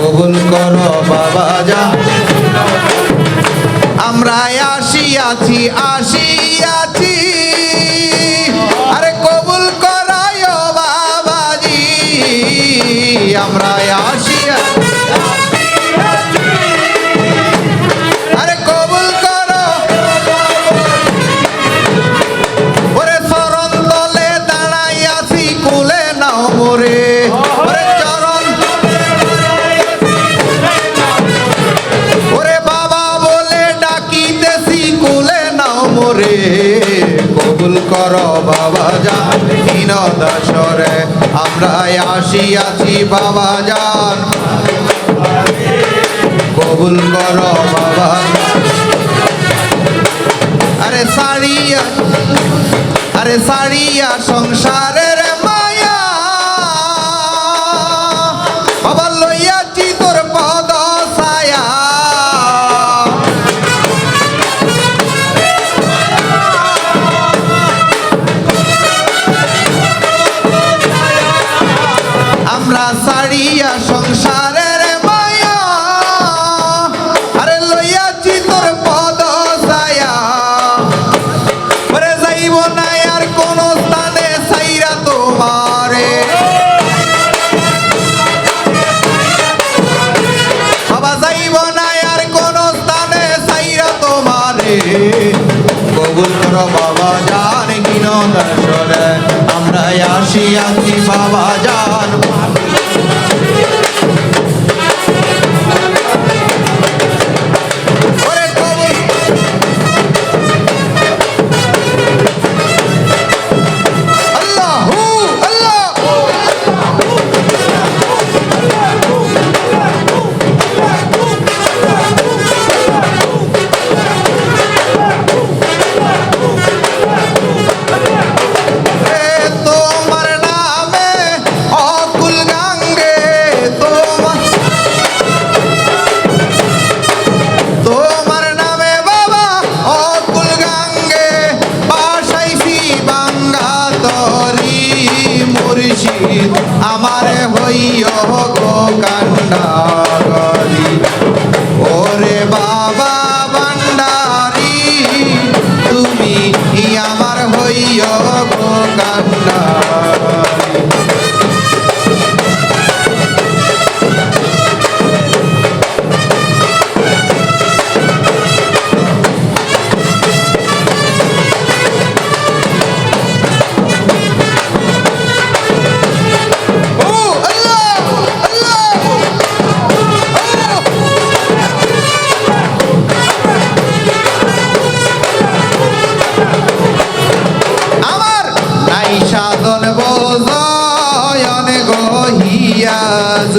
কবুল করো বাবা যা। আমরা আসিয়াছি আসিয়াছি। করো বাবা যান হীন দশরে আমরা আসিয়াছি বাবা যান কবুল কর বাবা। আরে সারিয়া আরে সারিয়া সংসারের করো বাবা জান কিনো দর্শনে আমরা আসি আছি বাবা জান।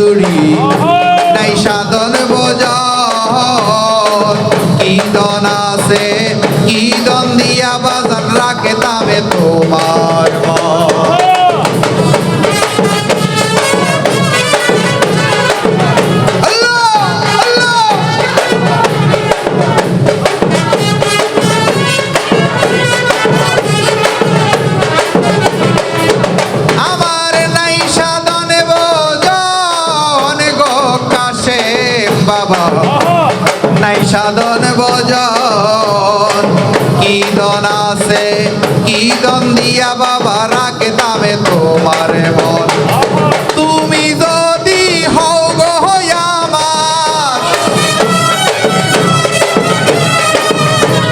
সুন্দরী নাই সাধন বোজন কি দন আছে, কি দিয়া বাবা রাখে দামে তোমার মন। তুমি যদি হও গো আমার।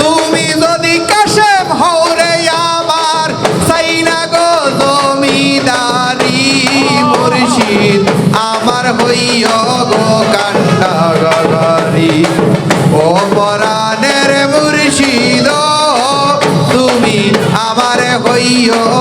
তুমি যদি কাশেম হও রে আমার সাইনা গো জমিদারি মুর্শিদ। আমার হইয় গো কান্ডা হইয়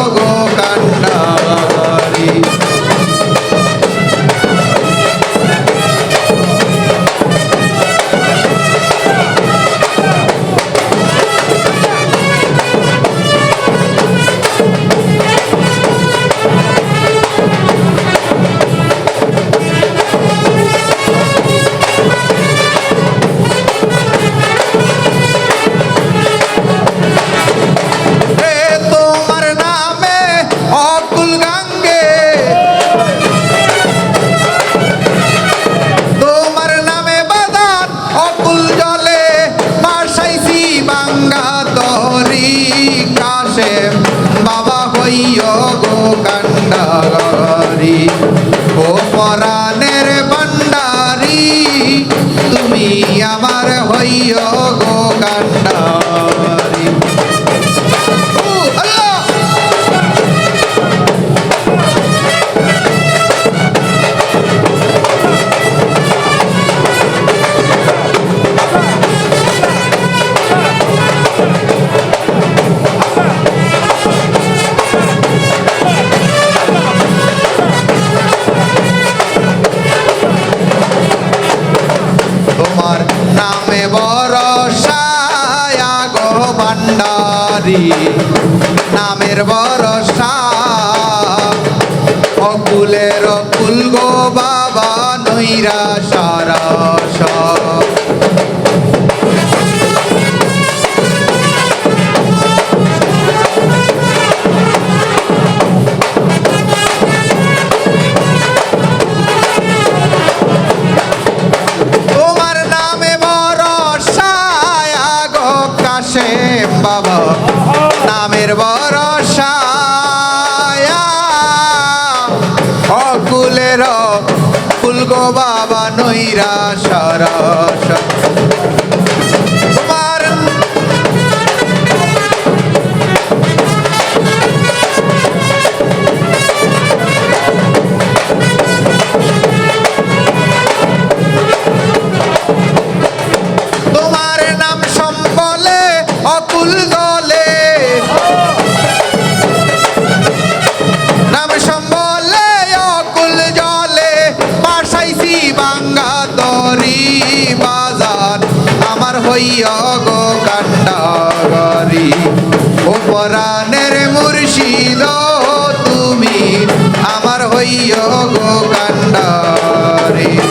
ধৈরা সারা। নিরাশা রস দিও গো কান্ডারে।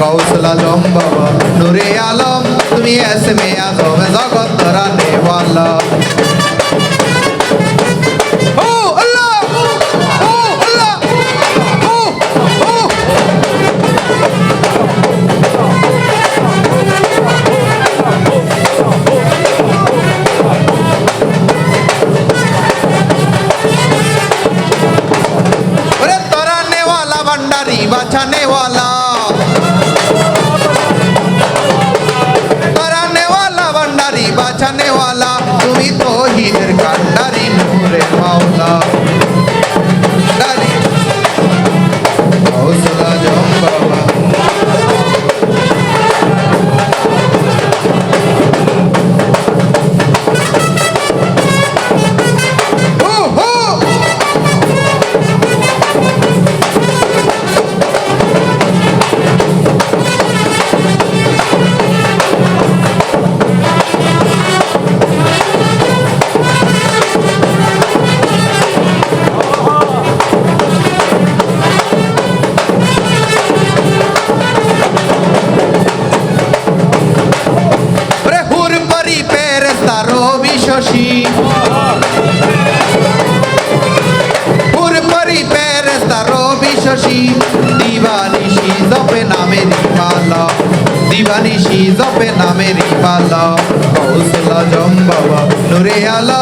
গৌসল আলম বাবা নুরে আলম তুমি এসমে আলম জগৎ ধরা নেওয়ালা बचाने वाला পাতা হৌসলা জম বাবা নুরে আলা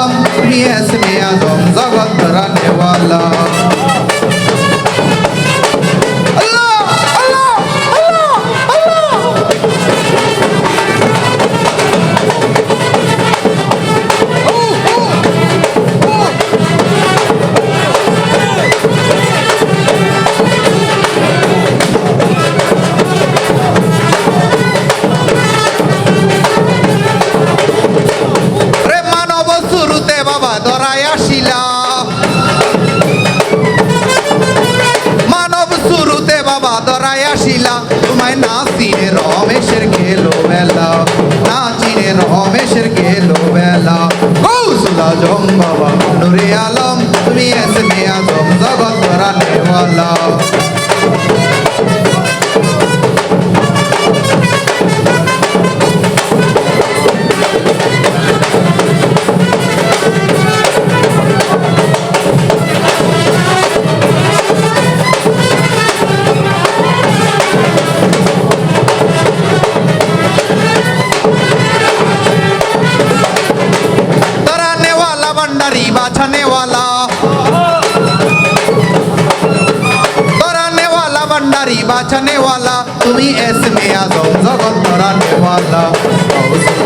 তুমি এসমে আজম জগৎ ধরা নেওয়ালা গৌসুল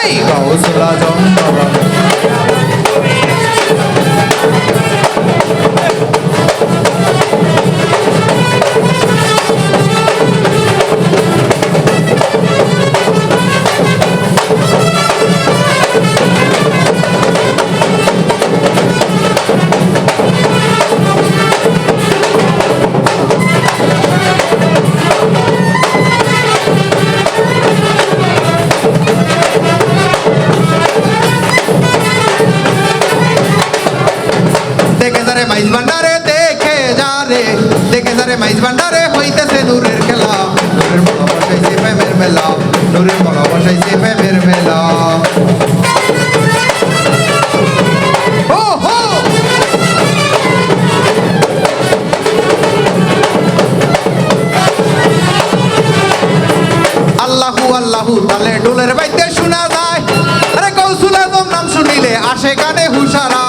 এই গৌসুল আজম puxará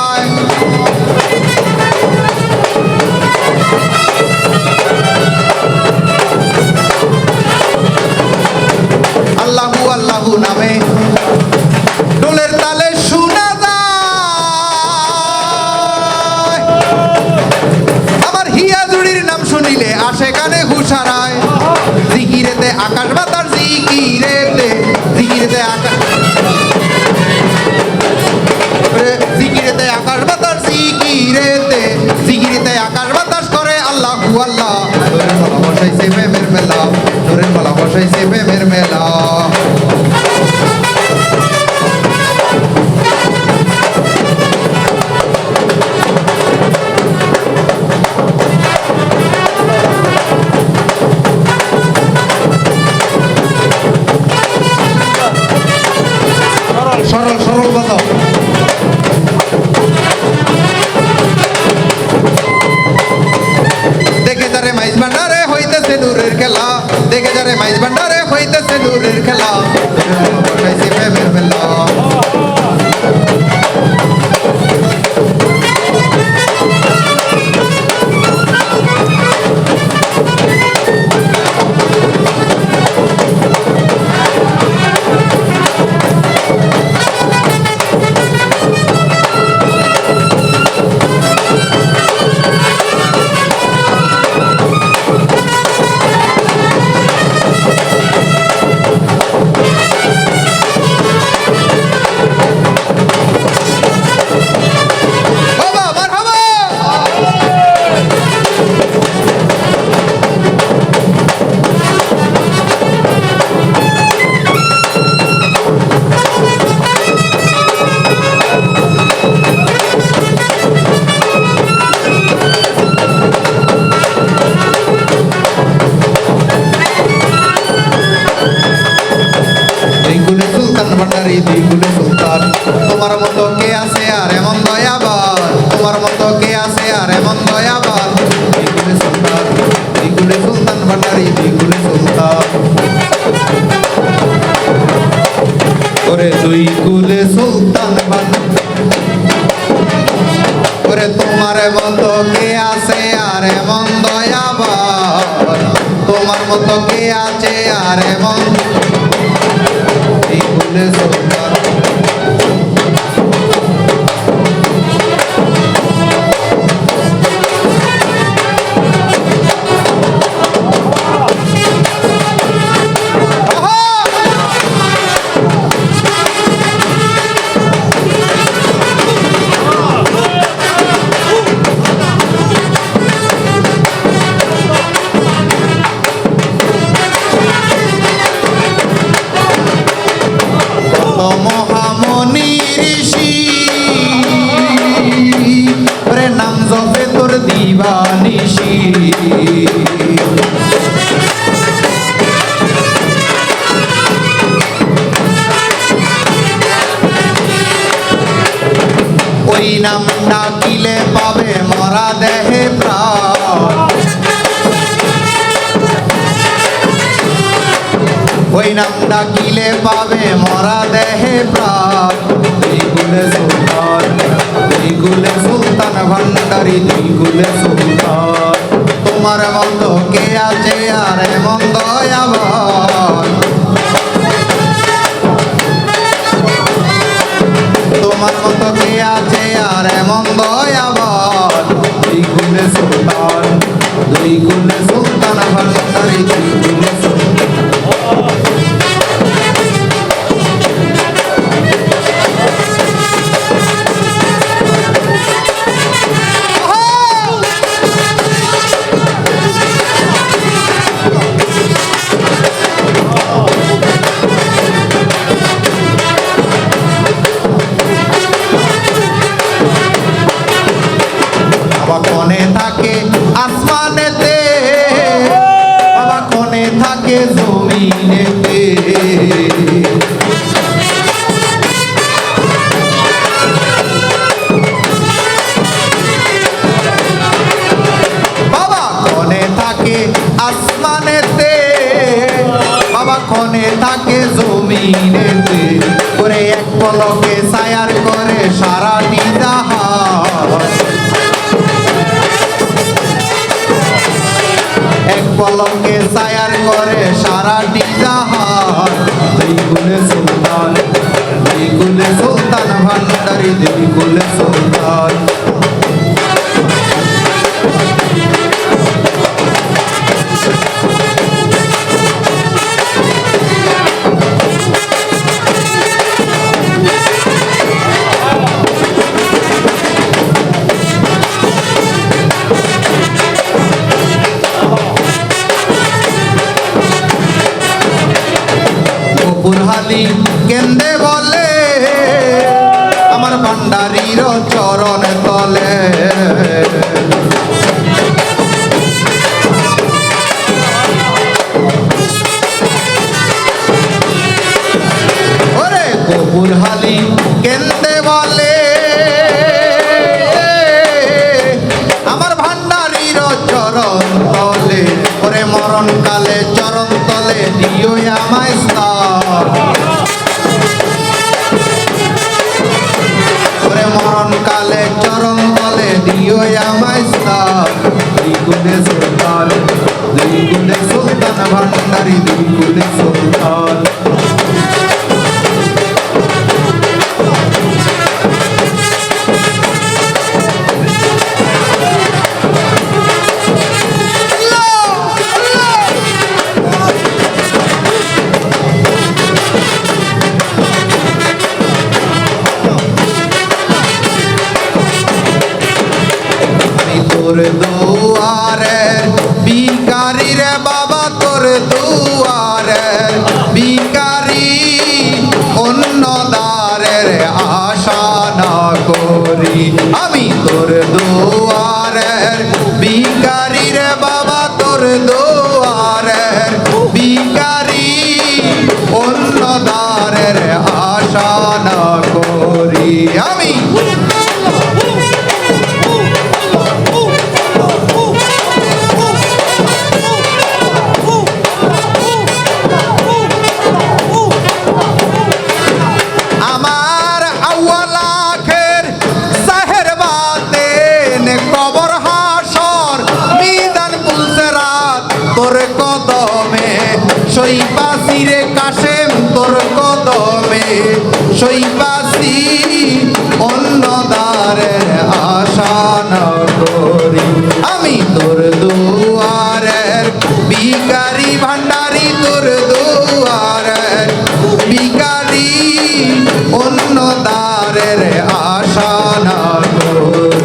দুই কুলে সুলতান ওরে তোমার মতো কে আছে আর এমন দয়াবান তোমার মতো কে আছে আর এমন বিগুলে সুলতান I'm smart. দুই কুলে সুলতান দিও আমায় স্থান ওরে মরণ কালে চরণ তলে দিও আমায় স্থান দুই কুলে সুলতান দুই কুলে সুলতান। তোর দুয়ারের ভিকারি রে বাবা, তোর দুয়ারের ভিকারি অন্য দ্বারের আশা না করি। আমি তোর দুয়ারের ভিকারি রে বাবা, তোর দুয়ারের ভিকারি অন্য দ্বারের আশা না করি। আমি সইপাসি রে কাশেম, তোর কদমে সইপাসি অন্য দ্বারের আশা না করি। আমি তোর দুয়ারের বিকারি ভান্ডারি তোর দুয়ারের বিকারি অন্য দ্বারের আশা না করি।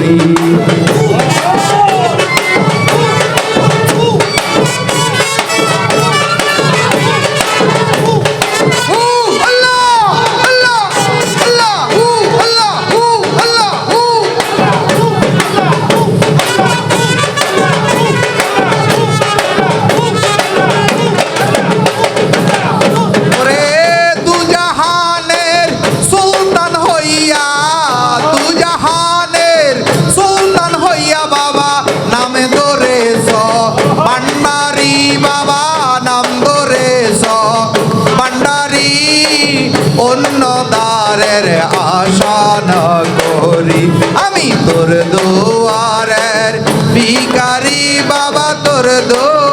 না করি। আমি তোর দোয়ারের ভিকারি বাবা তোর দুয়ারের